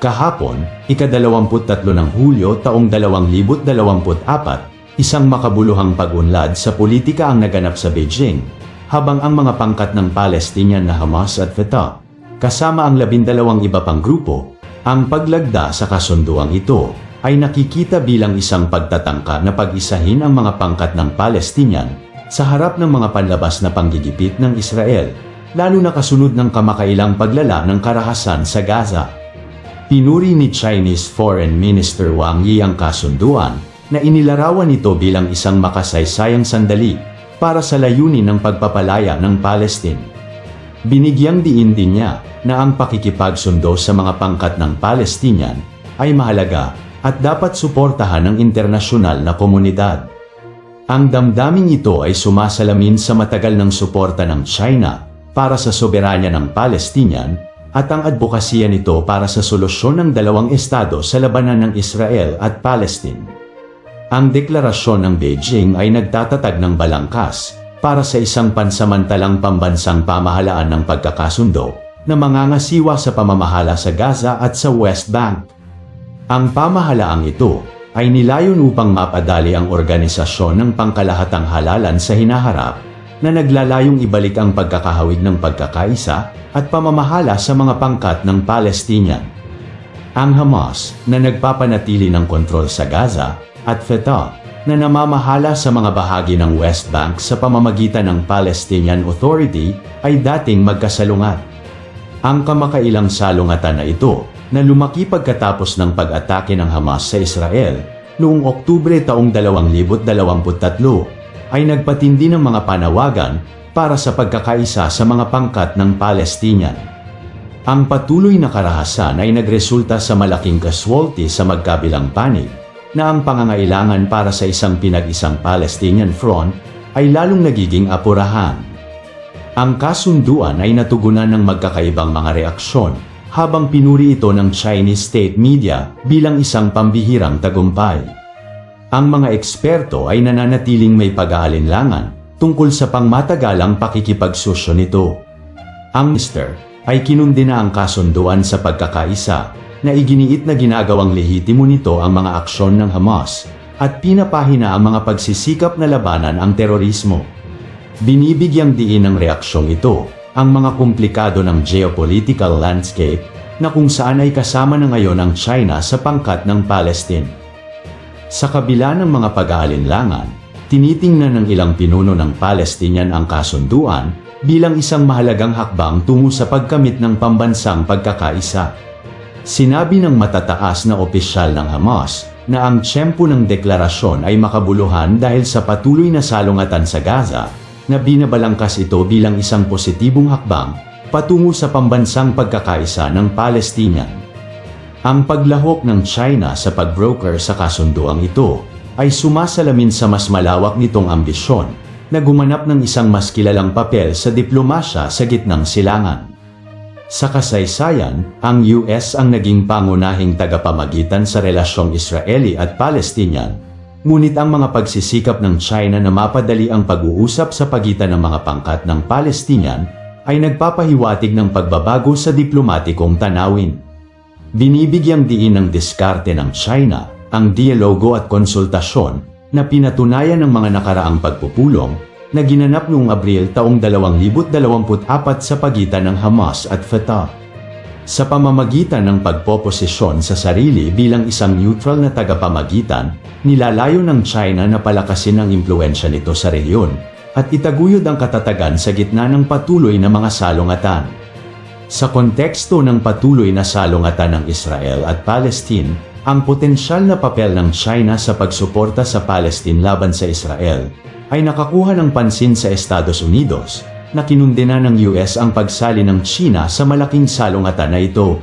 Kahapon, ikadalawamput-tatlo ng Hulyo taong 2024, isang makabuluhang pag-unlad sa politika ang naganap sa Beijing, habang ang mga pangkat ng Palestinian na Hamas at Fatah, kasama ang labindalawang iba pang grupo, ang paglagda sa kasunduang ito ay nakikita bilang isang pagtatangka na pag-isahin ang mga pangkat ng Palestinian sa harap ng mga panlabas na panggigipit ng Israel, lalo na kasunod ng kamakailang paglala ng karahasan sa Gaza. Pinuri ni Chinese Foreign Minister Wang Yi ang kasunduan na inilarawan nito bilang isang makasaysayang sandali para sa layunin ng pagpapalaya ng Palestine. Binigyang diin din niya na ang pakikipagsundo sa mga pangkat ng Palestinian ay mahalaga at dapat suportahan ng internasyonal na komunidad. Ang damdaming ito ay sumasalamin sa matagal ng suporta ng China para sa soberanya ng Palestinian at ang advokasya nito para sa solusyon ng dalawang estado sa labanan ng Israel at Palestine. Ang deklarasyon ng Beijing ay nagtatatag ng balangkas para sa isang pansamantalang pambansang pamahalaan ng pagkakasundo na mangangasiwa sa pamamahala sa Gaza at sa West Bank. Ang pamahalaang ito ay nilayon upang mapadali ang organisasyon ng pangkalahatang halalan sa hinaharap na naglalayong ibalik ang pagkakahawig ng pagkakaisa at pamamahala sa mga pangkat ng Palestinian. Ang Hamas na nagpapanatili ng kontrol sa Gaza at Fatah na namamahala sa mga bahagi ng West Bank sa pamamagitan ng Palestinian Authority ay dating magkasalungat. Ang kamakailang salungatan na ito na lumaki pagkatapos ng pag-atake ng Hamas sa Israel noong Oktubre taong 2023 ay nagpatindi ng mga panawagan para sa pagkakaisa sa mga pangkat ng Palestinian. Ang patuloy na karahasan ay nagresulta sa malaking casualty sa magkabilang panig na ang pangangailangan para sa isang pinag-isang Palestinian front ay lalong nagiging apurahan. Ang kasunduan ay natugunan ng magkakaibang mga reaksyon habang pinuri ito ng Chinese state media bilang isang pambihirang tagumpay. Ang mga eksperto ay nananatiling may pag-aalinlangan tungkol sa pangmatagalang pakikipagsusyo nito. Ang Mr. ay kinundina ang kasunduan sa pagkakaisa na iginiit na ginagawang lehitimo nito ang mga aksyon ng Hamas at pinapahina ang mga pagsisikap na labanan ang terorismo. Binibigyang diin ng reaksyong ito ang mga komplikado ng geopolitical landscape na kung saan ay kasama na ngayon ang China sa pangkat ng Palestine. Sa kabila ng mga pag-aalinlangan, tinitingnan ng ilang pinuno ng Palestinian ang kasunduan bilang isang mahalagang hakbang tungo sa pagkamit ng pambansang pagkakaisa. Sinabi ng matataas na opisyal ng Hamas na ang tiyempo ng deklarasyon ay makabuluhan dahil sa patuloy na salungatan sa Gaza na binabalangkas ito bilang isang positibong hakbang patungo sa pambansang pagkakaisa ng Palestinian. Ang paglahok ng China sa pagbroker sa kasunduang ito ay sumasalamin sa mas malawak nitong ambisyon na gumanap ng isang mas kilalang papel sa diplomasya sa gitnang silangan. Sa kasaysayan, ang US ang naging pangunahing tagapamagitan sa relasyong Israeli at Palestinian, ngunit ang mga pagsisikap ng China na mapadali ang pag-uusap sa pagitan ng mga pangkat ng Palestinian ay nagpapahiwatig ng pagbabago sa diplomatikong tanawin. Binibigyang diin ng diskarte ng China ang dialogo at konsultasyon na pinatunayan ng mga nakaraang pagpupulong na ginanap noong Abril taong 2024 sa pagitan ng Hamas at Fatah. Sa pamamagitan ng pagpoposisyon sa sarili bilang isang neutral na tagapamagitan, nilalayo ng China na palakasin ang impluensya nito sa rehiyon at itaguyod ang katatagan sa gitna ng patuloy na mga salungatan. Sa konteksto ng patuloy na salungatan ng Israel at Palestine, ang potensyal na papel ng China sa pagsuporta sa Palestine laban sa Israel ay nakakuha ng pansin sa Estados Unidos na kinundina ng US ang pagsali ng China sa malaking salungatan na ito.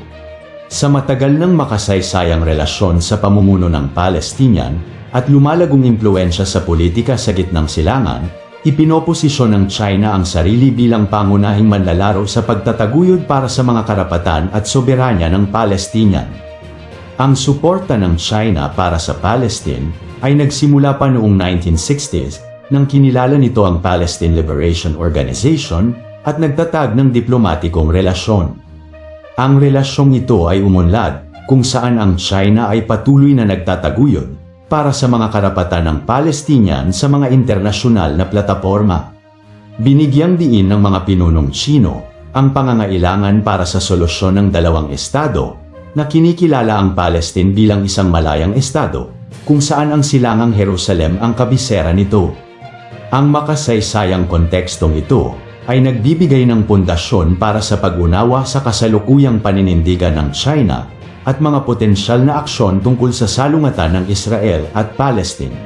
Sa matagal ng makasaysayang relasyon sa pamumuno ng Palestinian at lumalagong impluensya sa politika sa gitnang silangan, ipinoposisyon ng China ang sarili bilang pangunahing manlalaro sa pagtataguyod para sa mga karapatan at soberanya ng Palestinian. Ang suporta ng China para sa Palestine ay nagsimula pa noong 1960s nang kinilala nito ang Palestine Liberation Organization at nagtatag ng diplomatikong relasyon. Ang relasyong ito ay umunlad kung saan ang China ay patuloy na nagtataguyod para sa mga karapatan ng Palestinian sa mga internasyonal na plataporma. Binigyang diin ng mga pinunong Chino ang pangangailangan para sa solusyon ng dalawang estado na kinikilala ang Palestine bilang isang malayang estado kung saan ang silangang Jerusalem ang kabisera nito. Ang makasaysayang kontekstong ito ay nagbibigay ng pundasyon para sa pag-unawa sa kasalukuyang paninindigan ng China at mga potensyal na aksyon tungkol sa salungatan ng Israel at Palestine.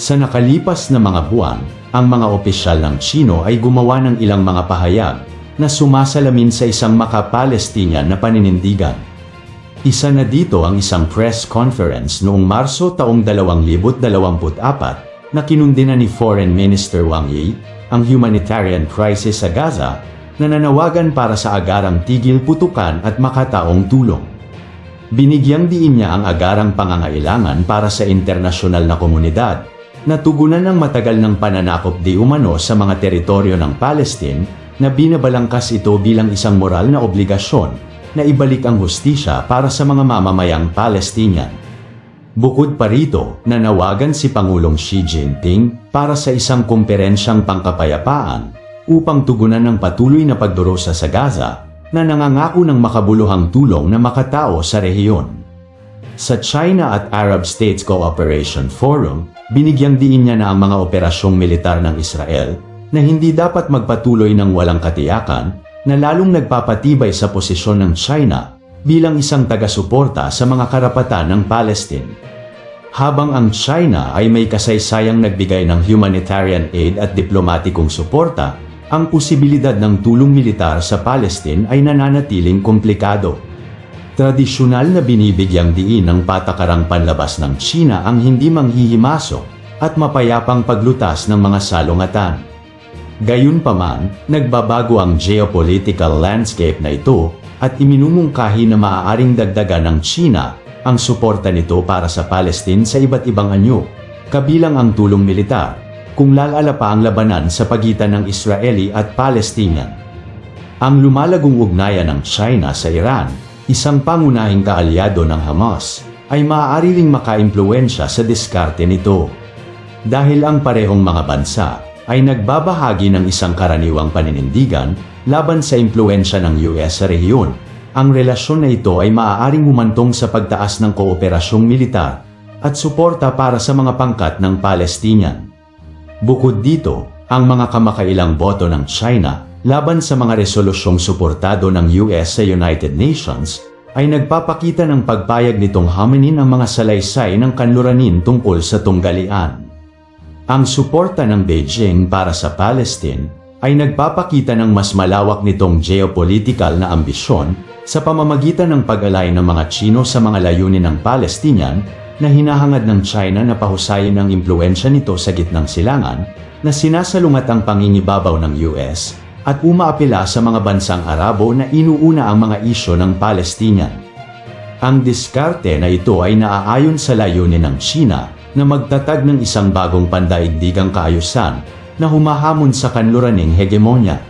Sa nakalipas na mga buwan, ang mga opisyal ng Chino ay gumawa ng ilang mga pahayag na sumasalamin sa isang maka-Palestinian na paninindigan. Isa na dito ang isang press conference noong Marso taong 2024 na kinundina ni Foreign Minister Wang Yi ang humanitarian crisis sa Gaza na nanawagan para sa agarang tigil putukan at makataong tulong. Binigyang diin niya ang agarang pangangailangan para sa internasyonal na komunidad na tugunan ng matagal ng pananakop di umano sa mga teritoryo ng Palestine na binabalangkas ito bilang isang moral na obligasyon na ibalik ang hustisya para sa mga mamamayang Palestinian. Bukod pa rito, nanawagan si Pangulong Xi Jinping para sa isang kumperensyang pangkapayapaan upang tugunan ng patuloy na pagdurusa sa Gaza na nangangako ng makabuluhang tulong na makatao sa rehiyon. Sa China at Arab States Cooperation Forum, binigyang diin niya na ang mga operasyong militar ng Israel na hindi dapat magpatuloy ng walang katiyakan na lalong nagpapatibay sa posisyon ng China bilang isang taga-suporta sa mga karapatan ng Palestine. Habang ang China ay may kasaysayang nagbigay ng humanitarian aid at diplomatikong suporta, ang posibilidad ng tulong militar sa Palestine ay nananatiling komplikado. Tradisyonal na binibigyang diin ng patakarang panlabas ng China ang hindi manghihimasok at mapayapang paglutas ng mga salungatan. Gayunpaman, nagbabago ang geopolitical landscape na ito at iminumungkahi na maaaring dagdagan ng China ang suporta nito para sa Palestine sa iba't ibang anyo, kabilang ang tulong militar, kung lalala pa ang labanan sa pagitan ng Israeli at Palestinian. Ang lumalagong ugnayan ng China sa Iran, isang pangunahing kaalyado ng Hamas, ay maaari ring makaimpluensya sa diskarte nito. Dahil ang parehong mga bansa ay nagbabahagi ng isang karaniwang paninindigan laban sa impluensya ng US sa rehiyon, ang relasyon na ito ay maaaring humantong sa pagtaas ng kooperasyong militar at suporta para sa mga pangkat ng Palestinian. Bukod dito, ang mga kamakailang boto ng China laban sa mga resolusyong suportado ng US sa United Nations ay nagpapakita ng pagpayag nitong haminin ang mga salaysay ng kanluranin tungkol sa tunggalian. Ang suporta ng Beijing para sa Palestine ay nagpapakita ng mas malawak nitong geopolitical na ambisyon sa pamamagitan ng pag-alay ng mga Chino sa mga layunin ng Palestinian na hinahangad ng China na pahusayin ang impluensya nito sa gitnang silangan na sinasalungat ang pangingibabaw ng US at umaapela sa mga bansang Arabo na inuuna ang mga isyo ng Palestinian. Ang diskarte na ito ay naaayon sa layunin ng China na magtatag ng isang bagong pandaigdigang kaayusan na humahamon sa kanluraning hegemonya.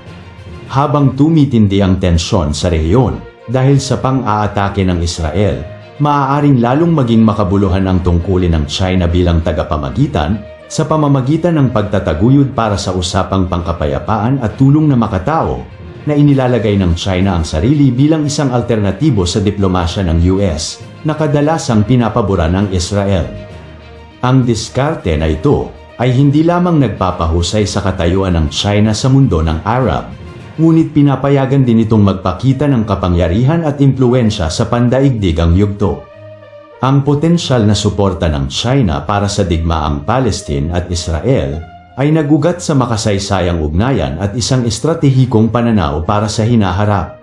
Habang tumitindi ang tensyon sa rehiyon dahil sa pang-aatake ng Israel, maaaring lalong maging makabuluhan ang tungkulin ng China bilang tagapamagitan sa pamamagitan ng pagtataguyod para sa usapang pangkapayapaan at tulong na makatao na inilalagay ng China ang sarili bilang isang alternatibo sa diplomasya ng US na kadalasang pinapabura ng Israel. Ang diskarte na ito ay hindi lamang nagpapahusay sa katayuan ng China sa mundo ng Arab, ngunit pinapayagan din itong magpakita ng kapangyarihan at impluensya sa pandaigdigang yugto. Ang potensyal na suporta ng China para sa digmaang Palestine at Israel ay nagugat sa makasaysayang ugnayan at isang estratehikong pananaw para sa hinaharap.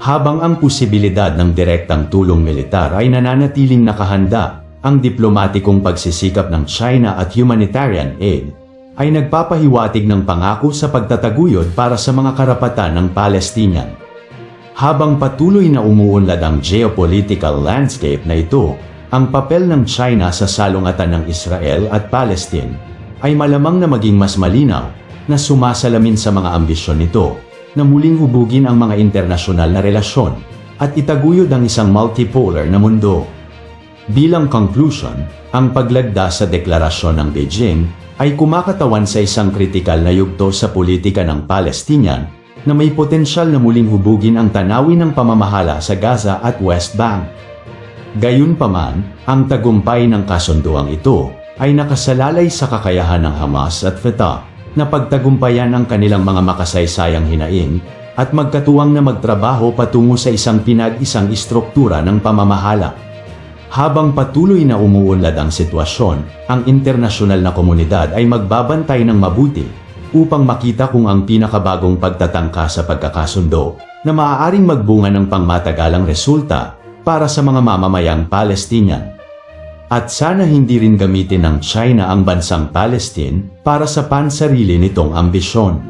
Habang ang posibilidad ng direktang tulong militar ay nananatiling nakahanda, ang diplomatikong pagsisikap ng China at humanitarian aid ay nagpapahiwatig ng pangako sa pagtataguyod para sa mga karapatan ng Palestinian. Habang patuloy na umuunlad ang geopolitical landscape na ito, ang papel ng China sa salungatan ng Israel at Palestine ay malamang na maging mas malinaw na sumasalamin sa mga ambisyon nito na muling hubugin ang mga internasyonal na relasyon at itaguyod ang isang multipolar na mundo. Bilang conclusion, ang paglagda sa deklarasyon ng Beijing ay kumakatawan sa isang kritikal na yugto sa politika ng Palestinian na may potensyal na muling hubugin ang tanawin ng pamamahala sa Gaza at West Bank. Gayunpaman, ang tagumpay ng kasunduang ito ay nakasalalay sa kakayahan ng Hamas at Fatah na pagtagumpayan ang kanilang mga makasaysayang hinaing at magkatuwang na magtrabaho patungo sa isang pinag-isang istruktura ng pamamahala. Habang patuloy na umuunlad ang sitwasyon, ang internasyonal na komunidad ay magbabantay ng mabuti upang makita kung ang pinakabagong pagtatangka sa pagkakasundo na maaaring magbunga ng pangmatagalang resulta para sa mga mamamayang Palestinian. At sana hindi rin gamitin ng China ang bansang Palestine para sa pansarili nitong ambisyon.